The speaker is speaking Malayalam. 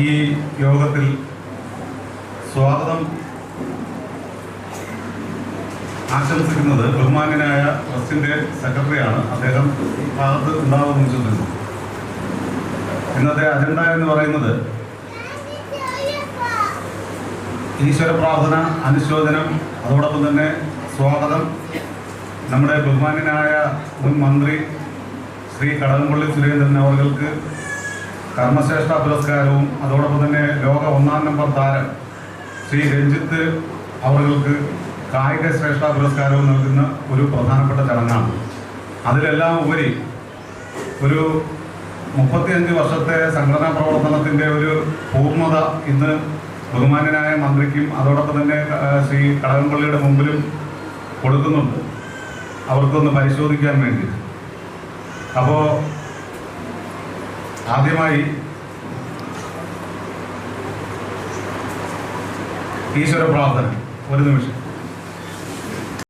ഈ യോഗത്തിൽ സ്വാഗതം. ആശംസിക്കുന്നത് ബഹുമാനായ ട്രസ്റ്റിന്റെ സെക്രട്ടറിയാണ്. അദ്ദേഹം ഭാഗത്ത് ഉണ്ടാവുമെന്ന് ചോദിച്ചു ഇന്നത്തെ അജണ്ട എന്ന് പറയുന്നത് ഈശ്വര പ്രാർത്ഥന അനുശോചനം അതോടൊപ്പം തന്നെ സ്വാഗതം. നമ്മുടെ ബഹുമാനായ മുൻ മന്ത്രി ശ്രീ കടകംപള്ളി സുരേന്ദ്രൻ അവർക്ക് കർമ്മശ്രേഷ്ഠ പുരസ്കാരവും അതോടൊപ്പം തന്നെ ലോക ഒന്നാം നമ്പർ താരം ശ്രീ രഞ്ജിത്ത് അവർക്ക് കായിക ശ്രേഷ്ഠ പുരസ്കാരവും നൽകുന്ന ഒരു പ്രധാനപ്പെട്ട ചടങ്ങാണ്. അതിലെല്ലാം ഉപരി ഒരു മുപ്പത്തിയഞ്ച് വർഷത്തെ സംഘടനാ പ്രവർത്തനത്തിന്റെ ഒരു പൂർണത ഇന്ന് ബഹുമാനനായ മന്ത്രിക്കും അതോടൊപ്പം തന്നെ ശ്രീ കടകംപള്ളിയുടെ മുമ്പിലും കൊടുക്കുന്നുണ്ട്. അവർക്കൊന്ന് പരിശോധിക്കാൻ വേണ്ടി. അപ്പോൾ ആദ്യമായി ഈശ്വര പ്രാർത്ഥന ഒരു നിമിഷം.